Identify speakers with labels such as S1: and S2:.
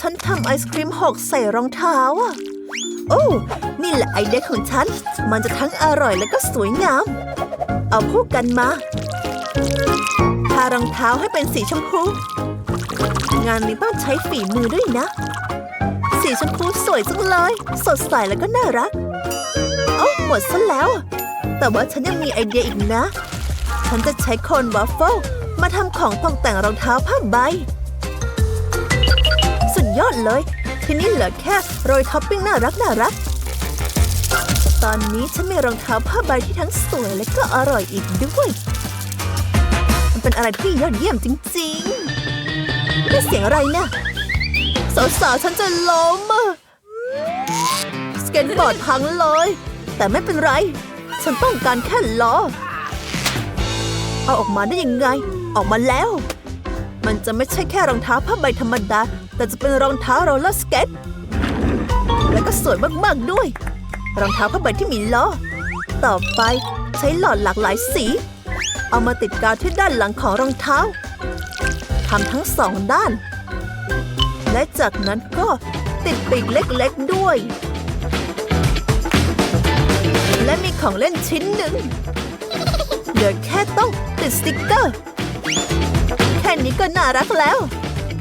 S1: ฉันทำไอศครีมหกใส่รองเท้าอะ โอ้ นี่แหละไอเดียของฉัน มันจะทั้งอร่อยและก็สวยงาม เอาคู่กันมาทารองเท้าให้เป็นสีชมพู งานนี้ต้องใช้ฝีมือด้วยนะ สีชมพูสวยจังเลย สดใสแล้วก็น่ารัก โอ้หมดซะแล้ว แต่ว่าฉันยังมีไอเดียอีกนะ ฉันจะใช้คนวัฟเฟิลมาทำของตกแต่งรองเท้าผ้าใบ ยอดเลย ทีนี้เหลือแค่โรยท็อปปิ้งน่ารักน่ารัก ตอนนี้ฉันมีรองเท้าผ้าใบที่ทั้งสวยและก็อร่อยอีกด้วย มันเป็นอะไรที่ยอดเยี่ยมจริงๆนี่เสียงอะไรเนี่ยสาวๆฉันจะล้มสเก็ตบอร์ดพังเลย แต่ไม่เป็นไร ฉันต้องการแค่ล้อ เอาออกมาได้ยังไง ออกมาแล้ว มันจะไม่ใช่แค่รองเท้าผ้าใบธรรมดา แต่จะเป็นรองเท้าโรลเลอร์สเก็ต และก็สวยมากๆด้วย รองเท้าผ้าใบที่มีล้อ ต่อไปใช้หลอดหลากหลายสี เอามาติดกาวที่ด้านหลังของรองเท้าทำทั้งสองด้าน และจากนั้นก็ติดปีกเล็กๆด้วย และมีของเล่นชิ้นหนึ่งเหลือแค่ต้องติดสติกเกอร์ ก็น่ารักแล้ว